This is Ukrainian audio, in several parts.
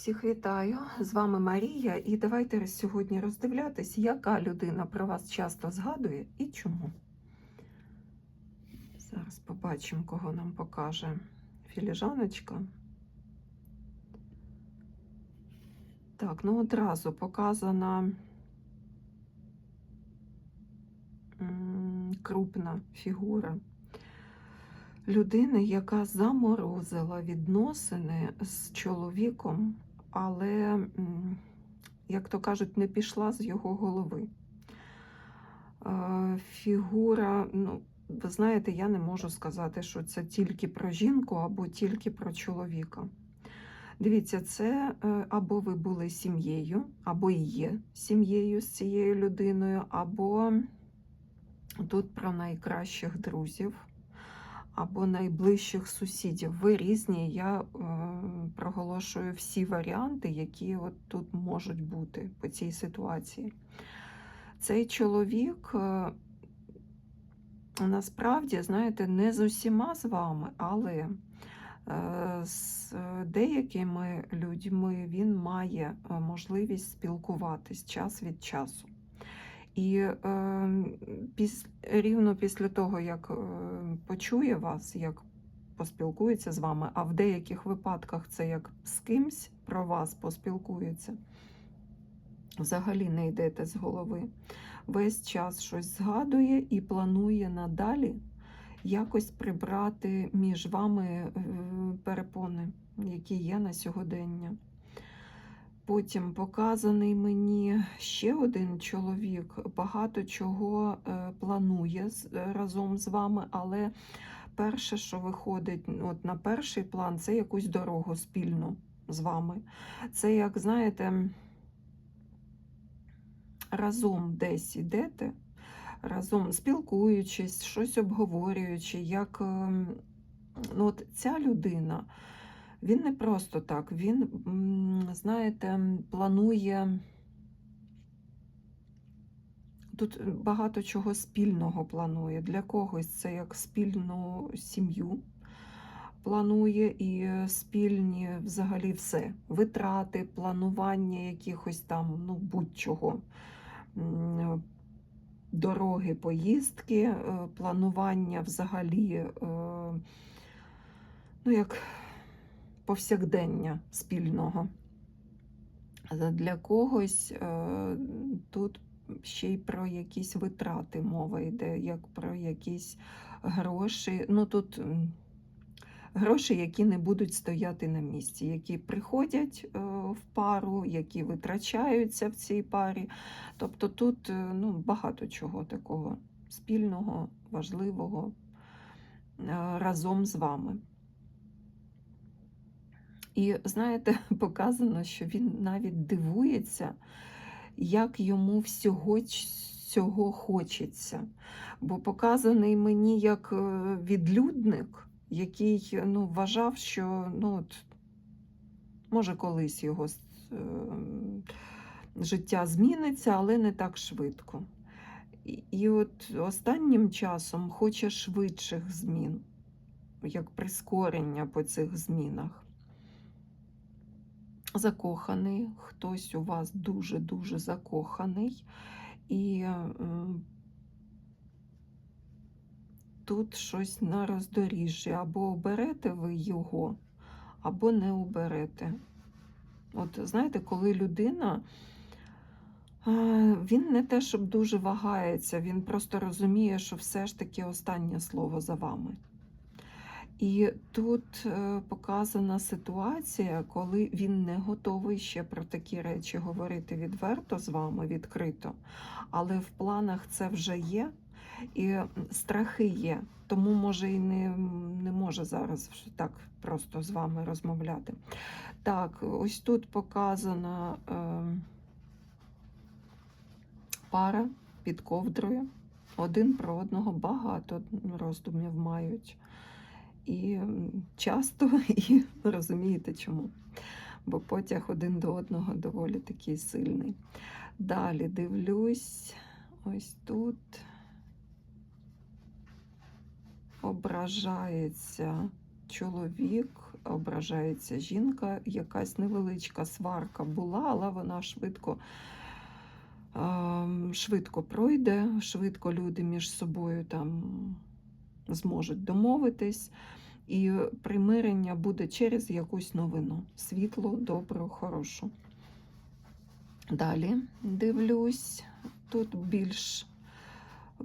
Всіх вітаю! З вами Марія, і давайте сьогодні роздивлятись, яка людина про вас часто згадує і чому. Зараз побачимо, кого нам покаже філіжаночка. Так, ну одразу показана крупна фігура людини, яка заморозила відносини з чоловіком, але, як то кажуть, не пішла з його голови. Е, Фігура, ну, ви знаєте, я не можу сказати, що це тільки про жінку або тільки про чоловіка. Дивіться, це е, або ви були сім'єю, або і є сім'єю з цією людиною, або тут про найкращих друзів або найближчих сусідів. Ви різні. Я е, проголошую всі варіанти, які от тут можуть бути по цій ситуації. Цей чоловік е, насправді, знаєте, не з усіма з вами, але е, з деякими людьми він має е, можливість спілкуватись час від часу. І е, піс, рівно після того, як почує вас, як поспілкується з вами, а в деяких випадках це як з кимсь про вас поспілкується, взагалі не йдете з голови. Весь час щось згадує і планує надалі якось прибрати між вами е, перепони, які є на сьогодення. Потім показаний мені ще один чоловік, багато чого е, планує разом з вами, але перше, що виходить от на перший план, це якусь дорогу спільну з вами. Це, як знаєте, разом десь ідете, разом спілкуючись, щось обговорюючи, як ем, ну, от ця людина. Він не просто так, він, знаєте, планує тут багато чого спільного планує. Для когось це як спільну сім'ю планує і спільні взагалі все. Витрати, планування якихось там, ну, будь-чого. Дороги, поїздки, е, планування взагалі, е, ну як повсякдення спільного. Для когось е, тут ще й про якісь витрати мова йде, як про якісь гроші. Ну тут гроші, які не будуть стояти на місці, які приходять е, в пару, які витрачаються в цій парі. Тобто тут е, ну, багато чого такого спільного, важливого е, разом з вами. І знаєте, показано, що він навіть дивується, як йому всього цього хочеться. Бо показаний мені як е, відлюдник, який ну, вважав, що ну, от, може колись його е, життя зміниться, але не так швидко. І, і от останнім часом хоче швидших змін, як прискорення по цих змінах закоханий, хтось у вас дуже-дуже закоханий. І тут щось на роздоріжжі. Або оберете ви його, або не оберете. От знаєте, коли людина. Він не те, щоб дуже вагається, він просто розуміє, що все ж таки останнє слово за вами. І тут е, показана ситуація, коли він не готовий ще про такі речі говорити відверто з вами, відкрито, але в планах це вже є, і страхи є, тому може і не, не може зараз так просто з вами розмовляти. Так, ось тут показана е, пара під ковдрою. Один про одного багато роздумів мають. І часто, і розумієте чому. Бо потяг один до одного доволі такий сильний. Далі дивлюсь, ось тут ображається чоловік, ображається жінка, якась невеличка сварка була, але вона швидко, ем, швидко пройде, швидко люди між собою там зможуть домовитись. І примирення буде через якусь новину. Світло, добру, хорошу. Далі дивлюсь, тут більш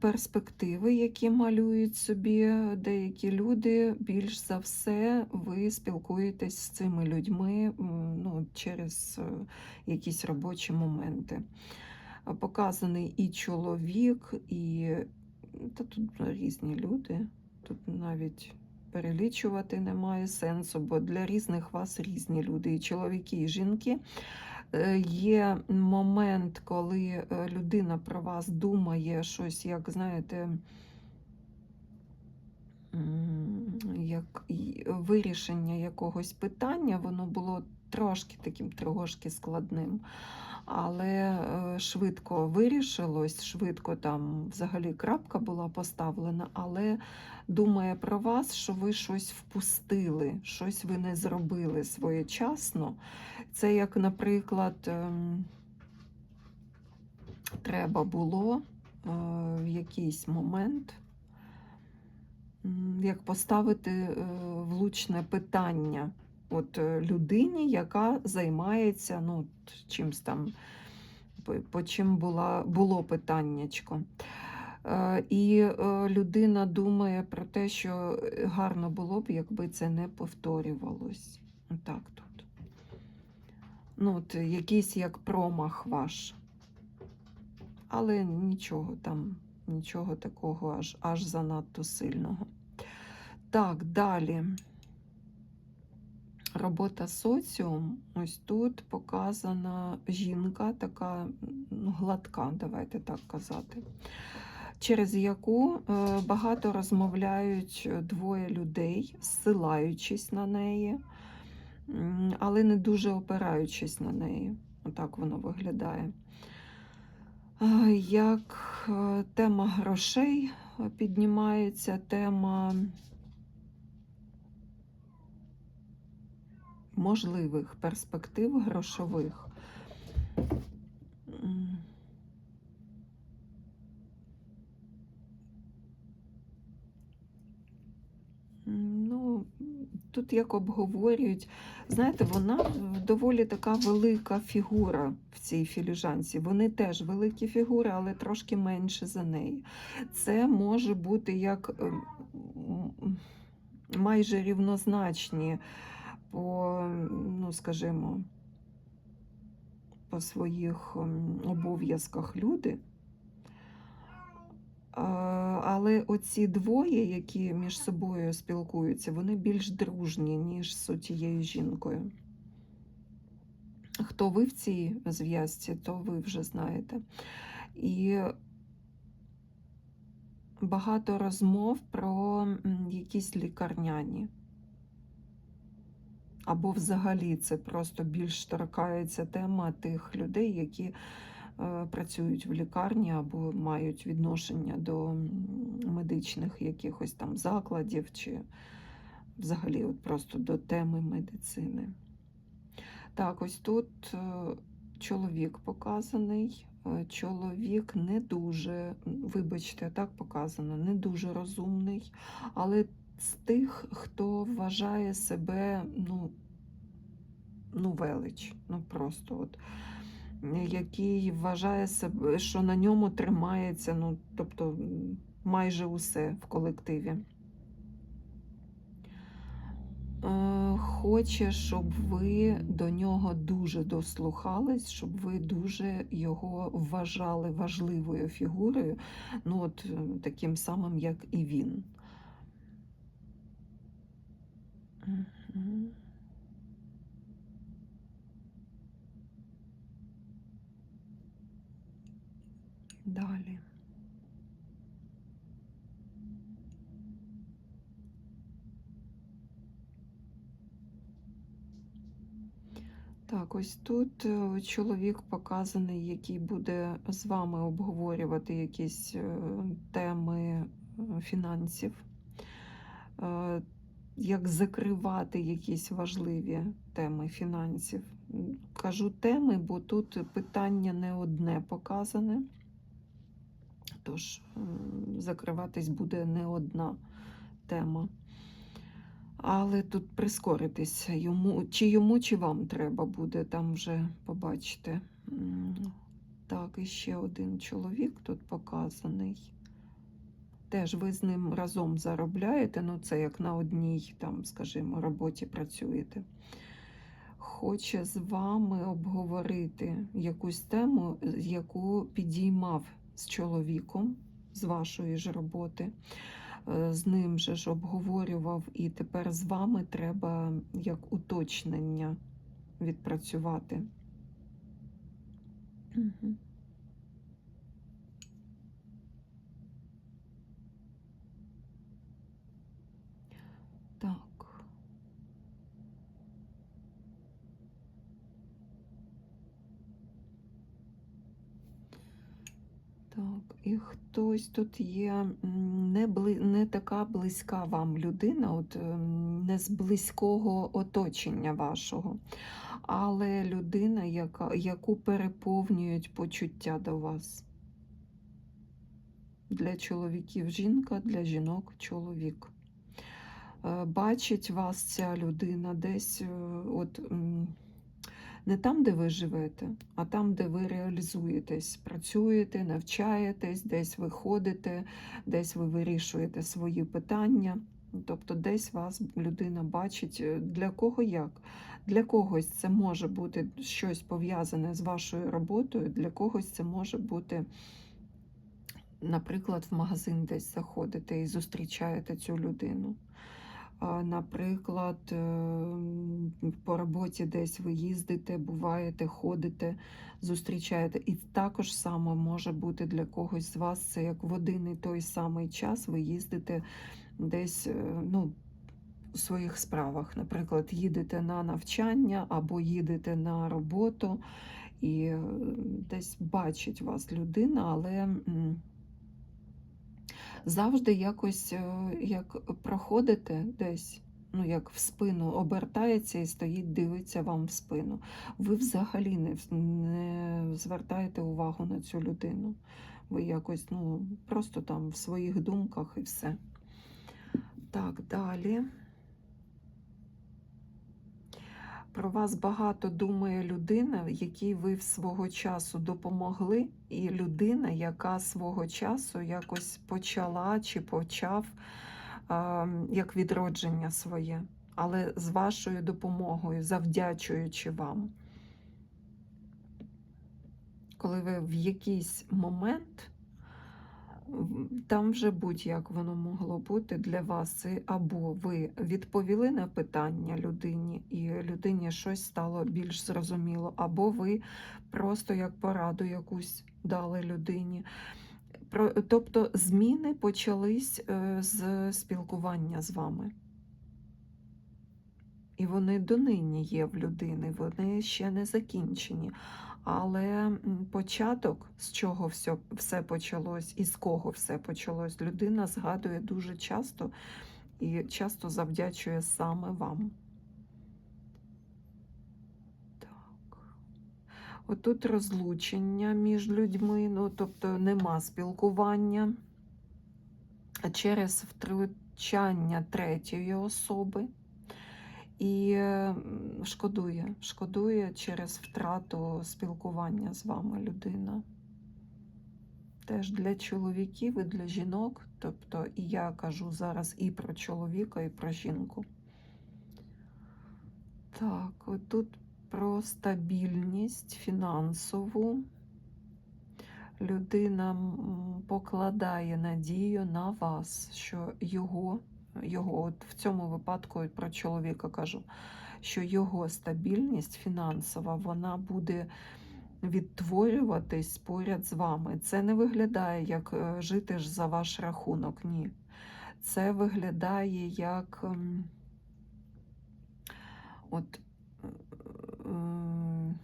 перспективи, які малюють собі деякі люди. Більш за все, ви спілкуєтесь з цими людьми ну, через е, якісь робочі моменти. Показаний і чоловік, і та тут різні люди. Тут навіть перелічувати немає сенсу, бо для різних вас різні люди, і чоловіки, і жінки. Е, Є момент, коли е, людина про вас думає щось, як знаєте, як вирішення якогось питання, воно було трошки таким трошки складним. Але е, швидко вирішилось, швидко там взагалі крапка була поставлена, але думає про вас, що ви щось впустили, щось ви не зробили своєчасно. Це як, наприклад, ем, треба було е, в якийсь момент як поставити е, влучне питання от е, людині, яка займається ну, от чимсь там, по, по чим була, було питаннячко. Е, І е, людина думає про те, що гарно було б, якби це не повторювалось. Так тут. Ну, от якийсь як промах ваш. Але нічого там, нічого такого аж, аж занадто сильного. Так, далі. Робота соціум. Ось тут показана жінка, така ну, гладка, давайте так казати, через яку е, багато розмовляють двоє людей, зсилаючись на неї, але не дуже опираючись на неї. Отак воно виглядає. Е, Як е, тема грошей е, піднімається, тема можливих перспектив грошових. Ну, тут як обговорюють, знаєте, вона доволі така велика фігура в цій філіжанці. Вони теж великі фігури, але трошки менше за неї. Це може бути як ем, майже рівнозначні по, ну, скажімо, по своїх ем, обов'язках люди. Але оці двоє, які між собою спілкуються, вони більш дружні, ніж з тією жінкою. Хто ви в цій зв'язці, то ви вже знаєте. І багато розмов про якісь лікарняні. Або взагалі це просто більш торкається тема тих людей, які е, працюють в лікарні або мають відношення до медичних якихось там закладів, чи взагалі от просто до теми медицини. Так, ось тут е, чоловік показаний. Е, Чоловік не дуже, вибачте, так показано, не дуже розумний, але з тих, хто вважає себе ну, ну велич, ну просто от, який вважає себе, що на ньому тримається, ну, тобто майже усе в колективі. Е, Хоче, щоб ви до нього дуже дослухались, щоб ви дуже його вважали важливою фігурою, ну от таким самим, як і він. Далі. Так, ось тут е, чоловік показаний, який буде з вами обговорювати якісь е, теми е, фінансів. Як закривати якісь важливі теми фінансів. Кажу теми, бо тут питання не одне показане. Тож закриватись буде не одна тема. Але тут прискоритись йому, чи йому, чи вам треба буде там вже побачите. Так, і ще один чоловік тут показаний. Теж ви з ним разом заробляєте, ну це як на одній, там, скажімо, роботі працюєте. Хоче з вами обговорити якусь тему, яку підіймав з чоловіком з вашої ж роботи. Е, З ним же ж обговорював, і тепер з вами треба як уточнення відпрацювати. Мгм. Так. Так, і хтось тут є не, бли, не така близька вам людина, от ем, не з близького оточення вашого, але людина, яка, яку переповнюють почуття до вас. Для чоловіків жінка, для жінок чоловік. Е, Бачить вас ця людина десь е, от, не там, де ви живете, а там, де ви реалізуєтесь, працюєте, навчаєтесь, десь ви ходите, десь ви вирішуєте свої питання. Тобто десь вас людина бачить, е, для кого як. Для когось це може бути щось пов'язане з вашою роботою, для когось це може бути, наприклад, в магазин десь заходите і зустрічаєте цю людину. Наприклад, е, по роботі десь ви їздите, буваєте, ходите, зустрічаєте. І також саме може бути для когось з вас це як в один і той самий час ви їздите десь е, ну, у своїх справах. Наприклад, їдете на навчання або їдете на роботу, і е, десь бачить вас людина, але. Завжди якось е, як проходите десь, ну як в спину, обертається і стоїть, дивиться вам в спину. Ви взагалі не, не звертаєте увагу на цю людину. Ви якось ну, просто там в своїх думках і все. Так, далі. Про вас багато думає людина, якій ви свого часу допомогли, і людина, яка свого часу якось почала чи почав а, як відродження своє, але з вашою допомогою, завдячуючи вам. Коли ви в якийсь момент, там вже будь-як воно могло бути для вас, або ви відповіли на питання людині, і людині щось стало більш зрозуміло, або ви просто як пораду якусь дали людині. Тобто зміни почались е, з спілкування з вами. І вони донині є в людини, вони ще не закінчені. Але початок, з чого все, все почалось і з кого все почалось, людина згадує дуже часто і часто завдячує саме вам. Так. Отут розлучення між людьми, ну тобто нема спілкування через втручання третьої особи. І шкодує, шкодує через втрату спілкування з вами людина. Теж для чоловіків і для жінок, тобто і я кажу зараз і про чоловіка, і про жінку. Так, отут про стабільність фінансову. Людина покладає надію на вас, що його, його от в цьому випадку про чоловіка кажу, що його стабільність фінансова вона буде відтворюватись поряд з вами. Це не виглядає як е, жити ж за ваш рахунок, ні. Це виглядає як ем, от, ем,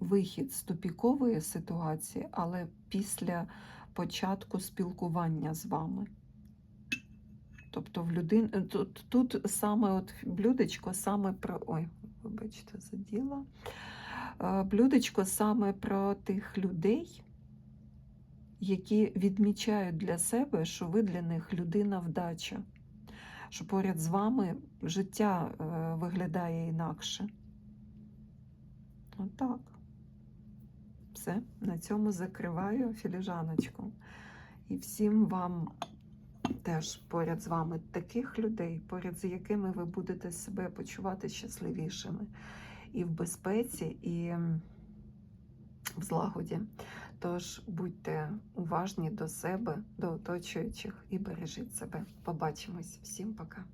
вихід з тупікової ситуації, але після початку спілкування з вами. Тобто в людин... тут, тут саме от блюдечко саме про. Ой, вибачте, заділа. Е, Блюдечко саме про тих людей, які відмічають для себе, що ви для них людина вдача, що поряд з вами життя е, виглядає інакше. Отак. Все, на цьому закриваю філіжаночку. І всім вам теж поряд з вами таких людей, поряд з якими ви будете себе почувати щасливішими і в безпеці, і в злагоді. Тож будьте уважні до себе, до оточуючих і бережіть себе. Побачимось. Всім пока.